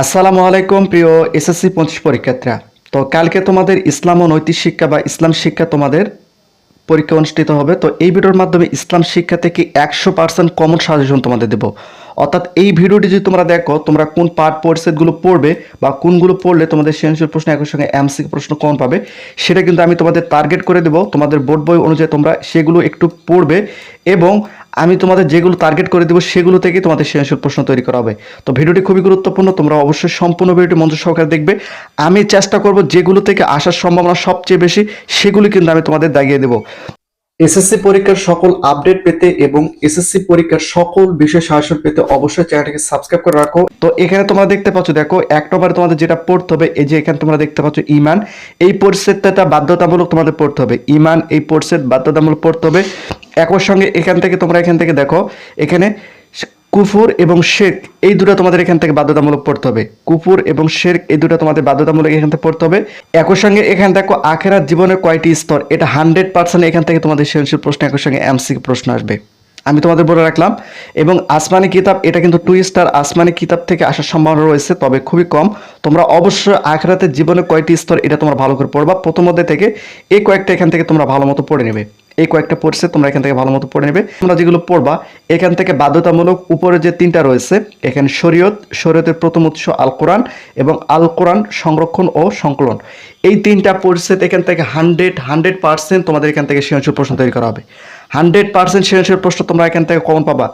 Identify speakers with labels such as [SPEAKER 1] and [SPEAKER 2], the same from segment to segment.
[SPEAKER 1] আসসালামু আলাইকুম, প্রিয় এসএসসি পঁচিশ পরীক্ষার্থীরা। তো কালকে তোমাদের ইসলাম ও নৈতিক শিক্ষা বা ইসলাম শিক্ষা তোমাদের পরীক্ষা অনুষ্ঠিত হবে। তো এই ভিডিওর মাধ্যমে ইসলাম শিক্ষা থেকে একশো পার্সেন্ট কমন সাজেশন তোমাদের দেবো। অর্থাৎ এই ভিডিওটি যদি তোমরা দেখো, তোমরা কোন পার্ট পরিচ্ছেদগুলো পড়বে বা কোনগুলো পড়লে তোমাদের সৃজনশীল প্রশ্ন একই সঙ্গে এমসি প্রশ্ন কমন পাবে, সেটা কিন্তু আমি তোমাদের টার্গেট করে দেবো। তোমাদের বোর্ড বই অনুযায়ী তোমরা সেগুলো একটু পড়বে এবং আমি তোমাদের যেগুলো টার্গেট করে দেবো, সেগুলো থেকে তোমাদের সৃজনশীল প্রশ্ন তৈরি করা হবে। তো ভিডিওটি খুবই গুরুত্বপূর্ণ, তোমরা অবশ্যই সম্পূর্ণ ভিডিওটি মঞ্চ সহকারে দেখবে। আমি চেষ্টা করব যেগুলো থেকে আসার সম্ভাবনা সবচেয়ে বেশি, সেগুলি কিন্তু আমি তোমাদের দাগিয়ে দেবো। এসএসসি পরীক্ষার সকল আপডেট পেতে এবং এসএসসি পরীক্ষার সকল বিষয় সাহায্য পেতে অবশ্যই চ্যানেলটিকে সাবস্ক্রাইব করে রাখো। তো এখানে তোমরা দেখতে পাচ্ছ, দেখো, এক নম্বরে তোমাদের যেটা পড়তে হবে, এই যে এখানে তোমরা দেখতে পাচ্ছ ইমান। এই পরিচ্ছেদটা বাধ্যতামূলক তোমাদের পড়তে হবে। ইমান, এই পরিচ্ছেদ বাধ্যতামূলক পড়তে হবে। একই সঙ্গে এখান থেকে তোমরা এখান থেকে দেখো, এখানে কুফুর এবং শেখ এই দুটো তোমাদের এখান থেকে বাধ্যতামূলক পড়তে হবে। কুফুর এবং শেখ এই দুটো তোমাদের বাধ্যতামূলক এখান থেকে পড়তে হবে। একই সঙ্গে এখানে দেখো, আখেরাত জীবনের কয়টি স্তর? এটা হান্ড্রেড পার্সেন্ট এখান থেকে তোমাদের সৃজনশীল প্রশ্ন, একই সঙ্গে এমসি প্রশ্ন আসবে। আমি তোমাদের বলে রাখলাম, এবং আসমানি কিতাব, এটা কিন্তু টু স্টার আসমানি কিতাব থেকে আসার সম্ভাবনা রয়েছে, তবে খুবই কম। তোমরা অবশ্যই আখরাতের জীবনে কয়টি স্তর, এটা তোমরা ভালো করে পড়বা। প্রথম থেকে এই কয়েকটা এখান থেকে তোমরা ভালো মতো পড়ে নেবে। এই কয়েকটা পড়ছে, তোমরা এখান থেকে ভালো মতো পড়ে নেবে। তোমরা যেগুলো পড়বা, এখান থেকে বাধ্যতামূলক উপরে যে তিনটা রয়েছে, এখানে শরীয়ত, শরীয়তের প্রথম উৎস আল কোরআন এবং আল কোরআন সংরক্ষণ ও সংকলন। এই তিনটা পরিচ্ছেদ এখান থেকে হান্ড্রেড হান্ড্রেড পার্সেন্ট তোমাদের এখান থেকে সৃজনশীল প্রশ্ন তৈরি করা হবে। হান্ড্রেড পার্সেন্ট সৃজনশীল প্রশ্ন তোমরা এখান থেকে কমন পাবা।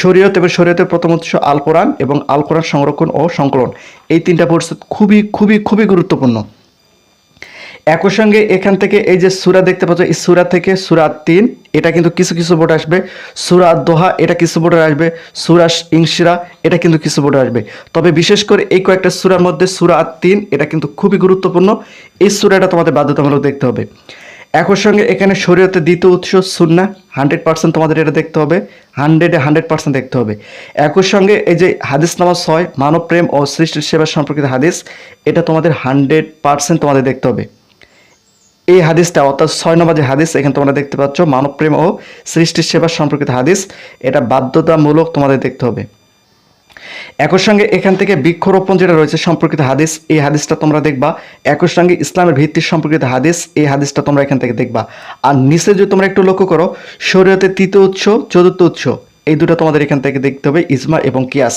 [SPEAKER 1] শরীয়ত এবং শরীয়তের প্রথম উৎস আল কোরআন এবং আল কোরআন সংরক্ষণ ও সংকলন। এই তিনটা পরিচ্ছেদ খুবই খুবই খুবই গুরুত্বপূর্ণ। একই সঙ্গে এখান থেকে এই যে সুরা দেখতে পাচ্ছ, এই সুরা থেকে সুরা তিন, এটা কিন্তু কিছু কিছু বোর্ড আসবে। সুরা দোহা, এটা কিছু বোর্ডে আসবে। সুরা ইংশিরা এটা কিন্তু কিছু বোর্ডে আসবে। তবে বিশেষ করে এই কয়েকটা সুরার মধ্যে সুরা তিন, এটা কিন্তু খুবই গুরুত্বপূর্ণ। এই সুরাটা তোমাদের বাধ্যতামূলক দেখতে হবে। একই সঙ্গে এখানে শরীয়তের দ্বিতীয় উৎস সুন্না হান্ড্রেড পার্সেন্ট তোমাদের এটা দেখতে হবে। হান্ড্রেডে হান্ড্রেড পার্সেন্ট দেখতে হবে। একই সঙ্গে এই যে হাদিস নামা ছয় মানব প্রেম ও সৃষ্টির সেবা সম্পর্কিত হাদিস, এটা তোমাদের হান্ড্রেড পার্সেন্ট তোমাদের দেখতে হবে। এই হাদিসটা অর্থাৎ ছয় নম্বর যে হাদিস, এখানে তোমরা দেখতে পাচ্ছ মানবপ্রেম ও সৃষ্টির সেবা সম্পর্কিত হাদিস। এটা বাধ্যতামূলক তোমাদের দেখতে হবে। একই সঙ্গে এখান থেকে বৃক্ষরোপণ যেটা রয়েছে সম্পর্কিত হাদিস, এই হাদিসটা তোমরা দেখবা। একই সঙ্গে ইসলামের ভিত্তির সম্পর্কিত হাদিস, এই হাদিসটা তোমরা এখান থেকে দেখবা। আর নিচে যদি তোমরা একটু লক্ষ্য করো, শরীয়তের তৃতীয় উৎস, চতুর্থ উৎস, এই দুটো তোমাদের এখান থেকে দেখতে হবে, ইজমা এবং কিয়াস।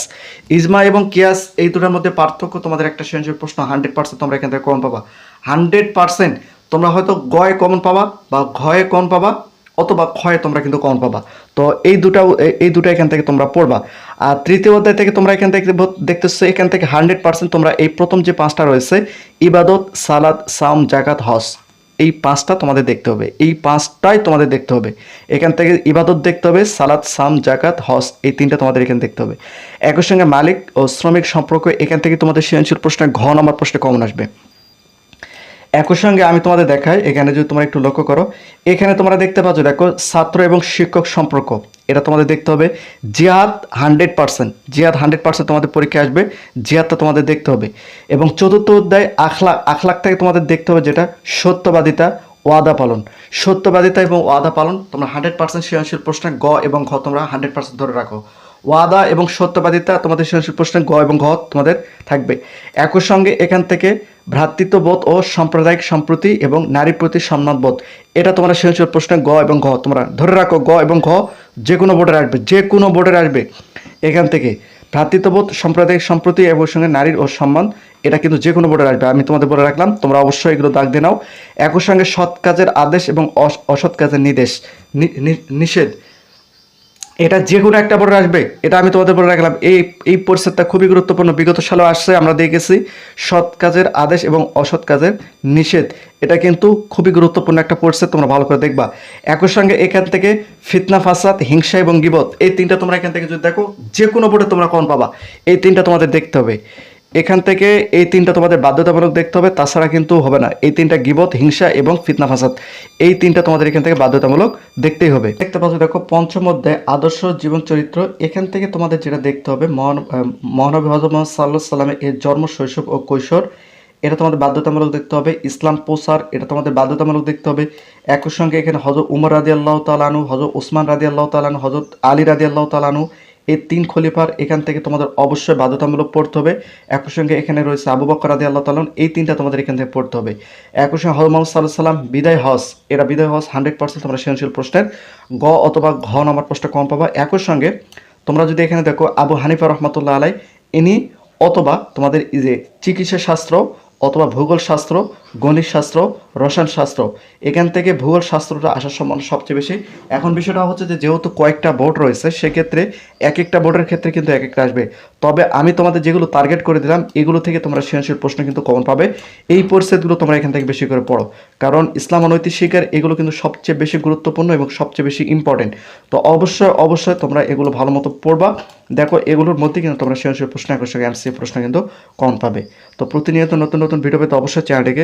[SPEAKER 1] ইজমা এবং কিয়াস, এই দুটোর মধ্যে পার্থক্য তোমাদের একটা সৃজনশীল প্রশ্ন হান্ড্রেড পার্সেন্ট তোমরা এখান থেকে কম পাবা। হান্ড্রেড পার্সেন্ট তোমরা হয়তো গয়ে কমন পাবা বা ঘয়ে কমন পাবা অথবা ক্ষয়ে তোমরা কিন্তু কমন পাবা। তো এই দুটাও এ- এই দুটো এখান থেকে তোমরা পড়বা। আর তৃতীয় অধ্যায় থেকে তোমরা এখান থেকে দেখতেছো এখান থেকে হান্ড্রেড পার্সেন্ট তোমরা এই প্রথম যে পাঁচটা রয়েছে, ইবাদত, সালাদ সাম জাকাত হস এই পাঁচটা তোমাদের দেখতে হবে। এই পাঁচটাই তোমাদের দেখতে হবে। এখান থেকে ইবাদত দেখতে হবে, সালাদ সাম জাকাত হস এই তিনটা তোমাদের এখানে দেখতে হবে। একই সঙ্গে মালিক ও শ্রমিক সম্পর্ক, এখান থেকে তোমাদের সৃজনশীল প্রশ্নে ঘ নম্বর প্রশ্নে কমন আসবে। একই সঙ্গে আমি তোমাদের দেখাই, এখানে যদি তোমরা একটু লক্ষ্য করো, এখানে তোমরা দেখতে পাচ্ছ, দেখো, ছাত্র এবং শিক্ষক সম্পর্ক। এটা তোমাদের দেখতে হবে জিহাদ হান্ড্রেড পার্সেন্ট জিহাদ হান্ড্রেড পার্সেন্ট তোমাদের পরীক্ষায় আসবে জিহাদটা তোমাদের দেখতে হবে। এবং চতুর্থ অধ্যায়, আখলাক আখলাক থেকে তোমাদের দেখতে হবে যেটা, সত্যবাদিতা, ওয়াদা পালন। সত্যবাদিতা এবং ওয়াদা পালন, তোমরা হান্ড্রেড পার্সেন্ট সৃজনশীল প্রশ্নে গ এবং ঘ তোমরা হান্ড্রেড পার্সেন্ট ধরে রাখো। ওয়াদা এবং সত্যবাদিতা তোমাদের সৃজনশীল প্রশ্নে গ এবং ঘ তোমাদের থাকবে। একই সঙ্গে এখান থেকে ভ্রাতৃত্ববোধ ও সাম্প্রদায়িক সম্প্রতি এবং নারীর প্রতি সম্মানবোধ এটা তোমরা সৃজনশীল প্রশ্নে গ এবং ঘ। তোমরা ধরে রাখো গ এবং ঘ যে কোনো বোর্ডের আসবে, যে কোনো বোর্ডের আসবে। এখান থেকে ভ্রাতৃত্ববোধ, সাম্প্রদায়িক সম্প্রতি এবং সঙ্গে নারীর ও সম্মান, এটা কিন্তু যে কোনো বোর্ডের আসবে। আমি তোমাদের বলে রাখলাম, তোমরা অবশ্যই এগুলো দাগ দিয়ে নাও। একই সঙ্গে সৎ কাজের আদেশ এবং অস- অসৎ কাজের নির্দেশ নিষেধ। এটা যে কোনো একটা বোর্ডে আসবে, এটা আমি তোমাদের বলে রাখলাম। এই এই পরিচ্ছেদটা খুবই গুরুত্বপূর্ণ। বিগত সালেও আসছে, আমরা দেখেছি সৎ কাজের আদেশ এবং অসৎ কাজের নিষেধ। এটা কিন্তু খুবই গুরুত্বপূর্ণ একটা পরিচ্ছেদ তোমরা ভালো করে দেখবা। একই সঙ্গে এখান থেকে ফিতনা, ফাসাদ, হিংসা এবং গিবত, এই তিনটা তোমরা এখান থেকে যদি দেখো যে কোনো বোর্ডে তোমরা কোন পাবা। এই তিনটা তোমাদের দেখতে হবে। এখান থেকে এই তিনটা তোমাদের বাধ্যতামূলক দেখতে হবে, তাছাড়া কিন্তু হবে না। এই তিনটা গিবত, হিংসা এবং ফিতনা ফাসাদ, এই তিনটা তোমাদের এখান থেকে বাধ্যতামূলক দেখতেই হবে। দেখতে পাচ্ছ, দেখো, পঞ্চম অধ্যায়, আদর্শ জীবন চরিত্র, এখান থেকে তোমাদের যেটা দেখতে হবে, মহান মহানবী হজরত মোহাম্মদ সাল্লাহ সাল্লামের এর জন্ম, শৈশব ও কৈশোর, এটা তোমাদের বাধ্যতামূলক দেখতে হবে। ইসলাম প্রসার, এটা তোমাদের বাধ্যতামূলক দেখতে হবে। একই সঙ্গে এখানে হজরত উমর রাদি আল্লাহ তালানু হজরত ওসমান রাদি আল্লাহ তালানু হজরত আলী রাদি আল্লাহ তালানু এই তিন খলিফার এখান থেকে তোমাদের অবশ্যই বাধ্যতামূলক পড়তে হবে। একই সঙ্গে এখানে রয়েছে আবু বকর রাদি আল্লাহ তালন এই তিনটা তোমাদের এখান থেকে পড়তে হবে। একই সঙ্গে হল মোহাম্মদ সাল্লাহ সাল্লাম বিদায় হস এরা বিদায় হস হান্ড্রেড পার্সেন্ট তোমরা সৃজনশীল প্রশ্নের গ অথবা ঘ নম্বর প্রশ্ন কম পাবা। একই সঙ্গে তোমরা যদি এখানে দেখো আবু হানিফা রহমতুল্লাহ আলাই ইনি অথবা তোমাদের যে চিকিৎসা শাস্ত্র অথবা ভূগোল শাস্ত্র গণিত শাস্ত্র, রসায়ন শাস্ত্র, এখান থেকে ভূগোল শাস্ত্রটা আসার সম্ভাবনা সবচেয়ে বেশি। এখন বিষয়টা হচ্ছে যে, যেহেতু কয়েকটা বোর্ড রয়েছে, সেক্ষেত্রে এক একটা বোর্ডের ক্ষেত্রে কিন্তু এক একটা আসবে। তবে আমি তোমাদের যেগুলো টার্গেট করে দিলাম, এগুলো থেকে তোমরা সৃজনশীল প্রশ্ন কিন্তু কমন পাবে। এই পরিস্থিতিগুলো তোমরা এখান থেকে বেশি করে পড়ো। কারণ ইসলাম অনৈতিক শিকার এগুলো কিন্তু সবচেয়ে বেশি গুরুত্বপূর্ণ এবং সবচেয়ে বেশি ইম্পর্টেন্ট তো অবশ্যই অবশ্যই তোমরা এগুলো ভালো মতো পড়বা। দেখো, এগুলোর মধ্যে কিন্তু তোমরা সৃজনশীল প্রশ্ন আকর্ষক এমসি প্রশ্ন কিন্তু কম পাবে। তো প্রতিনিয়ত নতুন নতুন ভিডিও পেতে অবশ্যই চ্যানেলটিকে